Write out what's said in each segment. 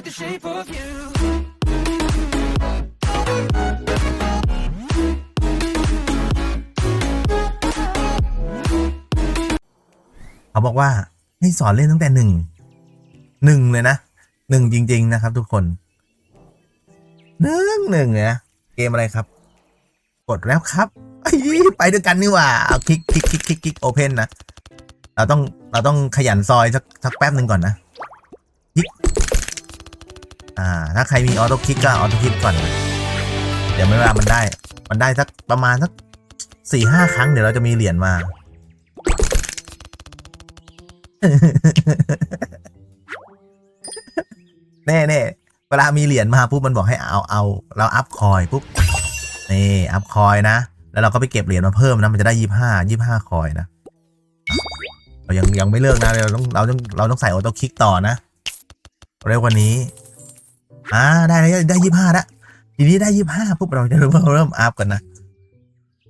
with the shape of you. เขาบอกว่าให้สอนเล่นตั้งแต่หนึ่งหนึ่งเลยนะหนึ่งจริง ๆ นะครับ ทุกคนหนึ่งหนึ่งเลยนะเกมอะไรครับ กดแล้วครับไปด้วยกันนี่ว่าเอาคลิกคลิกคลิกคลิกคลิกโอเพนนะ เราต้องเราต้องขยันซอยสักสักแป๊บหนึ่งก่อนนะ อ่า ถ้าใครมีออโต้คลิกก็ออโต้คลิกก่อน เดี๋ยวไม่วลามันได้ มันได้สักประมาณสักสี่ห้าครั้งเดี๋ยวเราจะมีเหรียญมา แน่แน่เวลามีเหรียญมาปุ๊บมันบอกให้เอาเอา เราอัพคอยปุ๊บนี่อัพคอยนะ แล้วเราก็ไปเก็บเหรียญมาเพิ่มนะมันจะได้ยี่ห้ายี่ห้าคอยนะเรายังยังไม่เลิกนะเราต้องเราต้องเราต้องใส่ออโต้คลิกต่อนะ เร็วกว่านี้ อ่าได้แล้วได้ยี่ห้าละทีนี้ได้ยี่ห้าปุ๊บเราจะเริ่มเริ่มอัพกันนะ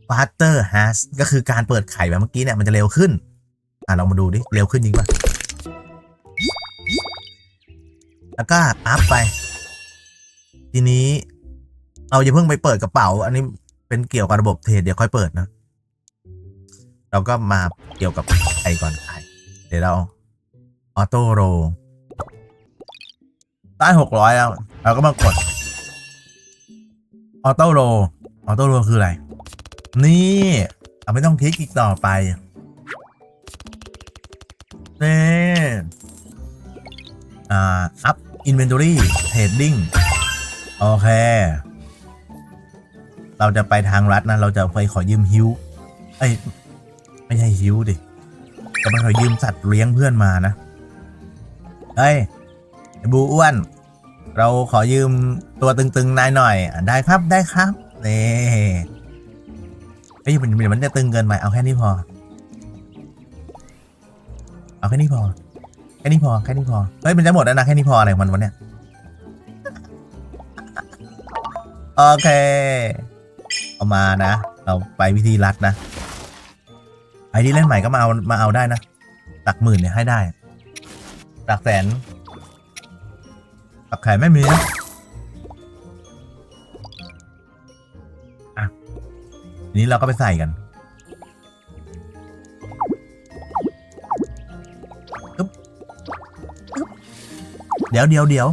faster has ก็คือการเปิดไข่แบบเมื่อกี้เนี่ยมันจะเร็วขึ้น อะลองมาดูดิ เร็วขึ้นจริงปะแล้วก็อัพไป ทีนี้เราจะเพิ่งไปเปิดกระเป๋า อันนี้เป็นเกี่ยวกับระบบเทรดเดี๋ยวค่อยเปิดนะ เราก็มาเกี่ยวกับไข่ก่อนไข่เดี๋ยวเราออโต้โร ได้หกร้อยแล้ว เราก็มากดออโต้โรออโต้โรคืออะไร นี่เราไม่ต้องคลิกอีกต่อไปนี่อ่าอัพอินเวนทอรี่เทรดดิ้งโอเค เราจะไปทางรัฐนะ เราจะไปขอยืมฮิวเอ้ย ไม่ใช่ฮิวดิจะไปขอยืมสัตว์เลี้ยงเพื่อนมานะเฮ้ยไอ้ บูอ้วน เราขอยืมตัวตึงๆนายหน่อยอะได้ครับได้ครับนี่เอ้ยมันมันจะตึงเกินไปเอาแค่นี้พอ เอาแค่นี้พอแค่นี้พอแค่นี้พอเฮ้ยมันจะหมดแล้วนะแค่นี้พออะไรของมันวะเนี่ยโอเค เอามานะ เราไปวิธีรัดนะไอ้ที่เล่นใหม่ก็มาเอามาเอาได้นะตักหมื่นเนี่ยให้ได้ตักแสน ตักแขนไม่มีนะอะนี้เราก็ไปใส่กันเดี๋ยวเดี๋ยวเดี๋ยว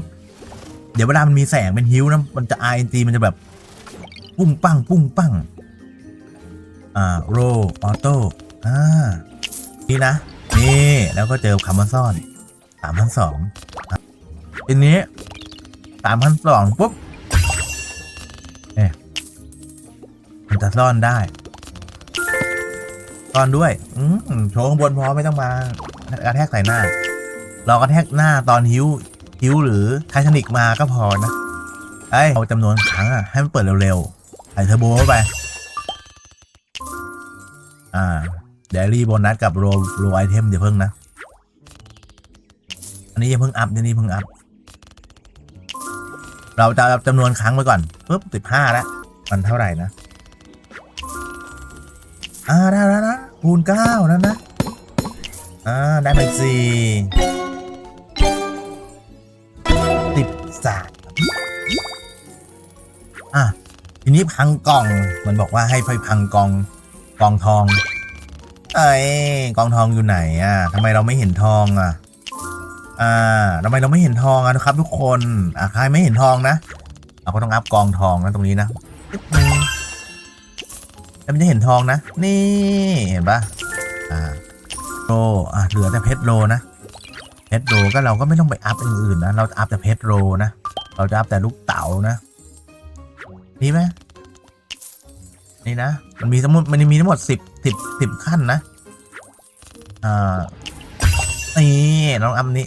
เดี๋ยวเวลามันมีแสงเป็นฮิวนะ มันจะ RNG มันจะแบบ ปุ้งปั้งปุ้งปั้ง อ่าโรออโต้อ่านี่นะ นี่ แล้วก็เจอคำว่าซ่อนสามพันสองทีนี้ สามพันสองปุ๊บเอ๊ะมันจะซ่อนได้ซ่อนด้วย อืมโชว์ข้างบนพอไม่ต้องมากระแทกใส่หน้า เรากระแทกหน้าตอนฮิวฮิวหรือไททานิกมาก็พอนะไอ้ยเอาจำนวนครั้งอะให้มันเปิดเร็วๆใส่เทอร์โบเข้าไป อ่าเดลี่โบนัสกับโรโรไอเทมเดี๋ยวเพิ่งนะ อันนี้ยังเพิ่งอัพอันนี้เพิ่งอัพ เราจะจำนวนครั้งไปก่อนปุ๊บสิบห้าแล้วมันเท่าไหร่นะอ่าได้แล้วนะคูณเก้าแล้วนะอ่าได้ไปสี่สิบสามอะทีนี้พังกล่องมันบอกว่าให้ไปพังกล่องกล่องทอง เอ้ยกล่องทองอยู่ไหนอะทำไมเราไม่เห็นทองอะ อ่าทำไมเราไม่เห็นทองอะนะครับ ทุกคนอะใครไม่เห็นทองนะเราก็ต้องอัพกองทองนะตรงนี้นะแล้วมันจะเห็นทองนะ นี่เห็นปะอ่าโลอะเหลือแต่เพชรโลนะเพชรโลก็เราก็ไม่ต้องไปอัพอื่นๆนะเราอัพแต่เพชรโลนะเราจะอัพแต่ลูกเต๋านะนี่ไหมนี่นะมันมีทั้งหมดมันมีทั้งหมดสิบสิบสิบขั้นนะอ่านี่ลองอัพนี้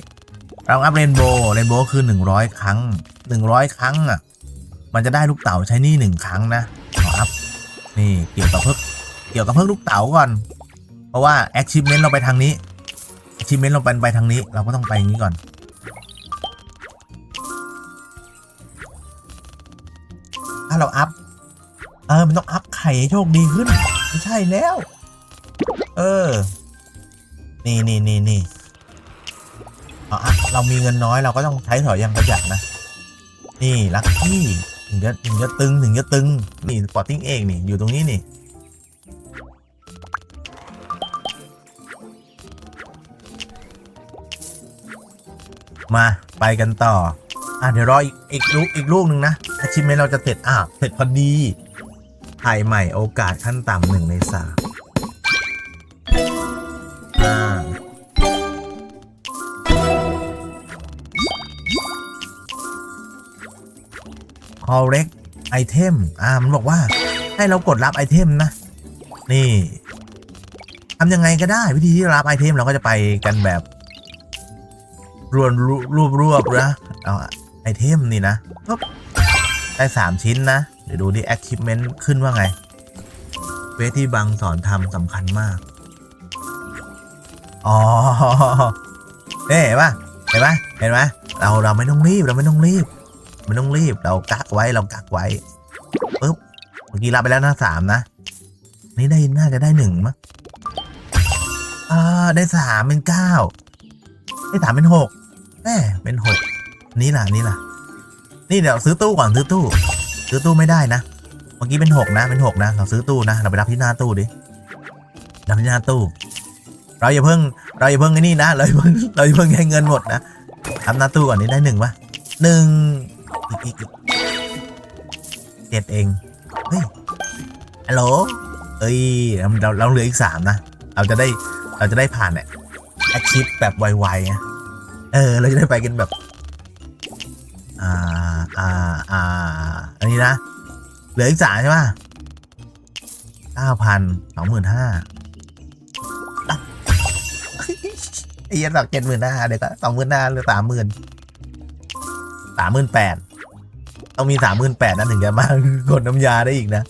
ลองอัพเรนโบว์เรนโบว์คือหนึ่งร้อยครั้งหนึ่งร้อยครั้งอะ มันจะได้ลูกเต๋าใช้นี่หนึ่งครั้งนะขออัพนี่เกี่ยวกับเพิกเกี่ยวกับเพิกลูกเต๋าก่อน เพราะว่า achievement เราไปทางนี้ achievement เราไปไปทางนี้ เราก็ต้องไปอย่างนี้ก่อน ถ้าเราอัพเออมันต้องอัพไข่ให้โชคดีขึ้น ไม่ใช่แล้ว เออ นี่นี่นี่นี่ อาอัพเรามีเงินน้อยเราก็ต้องใช้ถอยอย่างประหยัดนะ นี่ลัคกี้ถึงจะถึงจะตึงถึงจะตึง นี่สปอร์ติ้งเองนี่อยู่ตรงนี้นี่มาไปกันต่อ อะเดี๋ยวรออีกอีกลูกอีกลูกหนึ่งนะอาชิมเมนเราจะเสร็จอะเสร็จพอดีถ่ายใหม่โอกาสขั้นต่ำหนึ่งในสาม correct item อ่ามันบอกว่าให้เรากดรับไอเทมนะ นี่ทำยังไงก็ได้ วิธีที่รับไอเทมเราก็จะไปกันแบบรวมรวบรวบนะเอาไอเทมนี่นะปุ๊บได้สามชิ้นนะ เดี๋ยวดูที่ achievement ขึ้นว่าไงเวทที่บังสอนทำสำคัญมาก อ๋อเห็นปะเห็นปะเห็นไหมเราเราไม่ต้องรีบเราไม่ต้องรีบ ไม่ต้องรีบเรากักไว้เรากักไว้ปุ๊บเมื่อกี้รับไปแล้วนะสามนะ นี่ได้น่าจะได้หนึ่งมั้งอ่าได้สามเป็นเก้าได้สามเป็นหกแหมเป็นหกนี่ล่ะนี่ล่ะ นี่เดี๋ยวซื้อตู้ก่อนซื้อตู้ ซื้อตู้ไม่ได้นะเมื่อกี้เป็นหกนะเป็นหกนะเราซื้อตู้นะเราไปรับที่หน้าตู้ดิรับที่หน้าตู้ เราอย่าเพิ่ง เราอย่าเพิ่งไอ้นี่นะเราอย่าเพิ่งเราอย่าเพิ่งให้เงินหมดนะรับหน้าตู้ก่อนนี่ได้หนึ่งปะหนึ่ง เจ็ดเอง เฮ้ย ฮัลโหล เอ้ย เราเราเหลืออีกสามนะ เราจะได้ เราจะได้ผ่านเนี่ยแอคชิปแบบไวๆอะเออ เราจะได้ไปกันแบบ อ่า อ่า อ่า อันนี้นะ เหลืออีกสามใช่ป่ะเก้าพันสองหมื่นห้าไอ้ยันหลักเจ็ดหมื่นห้าเดี๋ยวก็สองหมื่นห้าหลือสามหมื่นสามหมื่นแปด ต้องมีสามหมื่นแปดนะถึงจะมากดน้ำยาได้อีกนะ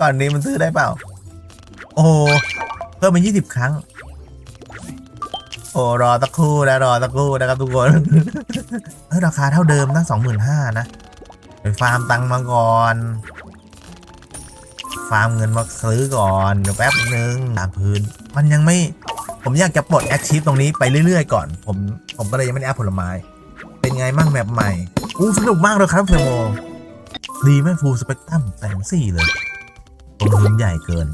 ก่อนนี้มันซื้อได้เปล่า โอ้เพิ่มเป็นยี่สิบครั้ง โอ้รอสักครู่นะรอสักครู่นะครับทุกคนเฮ้ยราคาเท่าเดิมนะสองหมื่นห้านะไปฟาร์มตังค์มาก่อนฟาร์มเงินมาซื้อก่อนเดี๋ยวแป๊บนึงตามพื้น มันยังไม่ ผมอยากจะปลดแอคชีพตรงนี้ไปเรื่อยๆก่อน ผมผมก็เลยยังไม่ได้อัพผลไม้ เป็นไงมั่งแบบใหม่อู้สนุกมากเลยครับเฟโมดีไหมฟูลสเปกตรัมแสนสี่เลยตรงพื้นใหญ่เกิน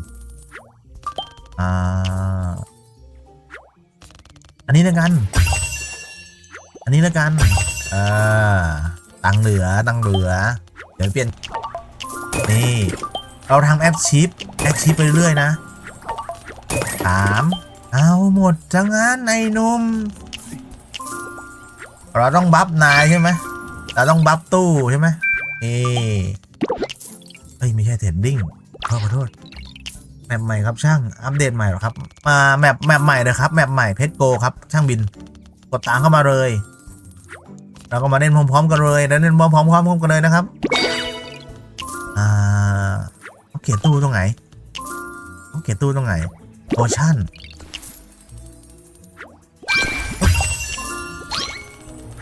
อ่า อันนี้ล้วกัน อันนี้ล้วกัน อ่า ตังเหลือ ตังเหลือ เดี๋ยวเปลี่ยน นี่ เราทำแอปชิป แอปชิปไปเรื่อยนะสาม เอาหมดจังงั้นไอ้หนุ่ม เราต้องบัฟนายใช่ไหมเราต้องบัฟตู้ใช่ไหมนี่เอ้ยไม่ใช่เทรดดิ้งขอโทษแมปใหม่ครับช่างอัปเดตใหม่หรอครับมาแมปแมปใหม่เลยครับแมปใหม่เพชรโกครับช่างบิน กดตามเข้ามาเลย เราก็มาเล่นพร้อมๆกันเลยแล้วเล่นพร้อมๆพร้อมๆกันเลยนะครับอ่าเขียนตู้ตรงไหนเขาเขียนตู้ตรงไหนโอชั่น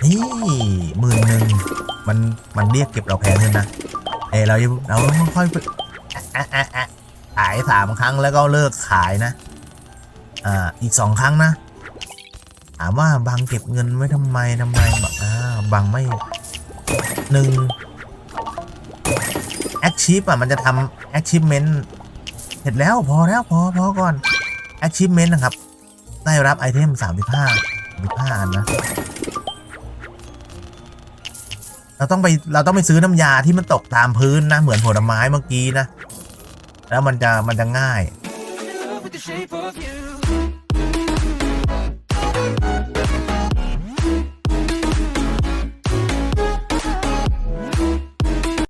นี่หมื่นหนึ่งมันมันเรียกเก็บเราแพงขึ้นนะเอยเราเราต้องค่อยๆฝึกอะอะอะขายสามครั้งแล้วก็เลิกขายนะ อ่าอีกสองครั้งนะ ถามว่าบังเก็บเงินไว้ทำไมทำไมบอกอ่าบังไม่หนึ่ง Achieve อะมันจะทำ Achievement เสร็จแล้วพอแล้วพอพอก่อน Achievement นะครับ ได้รับไอเทม35 35อันนะ เราต้องไปเราต้องไปซื้อน้ำยาที่มันตกตามพื้นนะ เหมือนผลไม้เมื่อกี้นะ แล้วมันจะมันจะง่าย I love with the shape of you.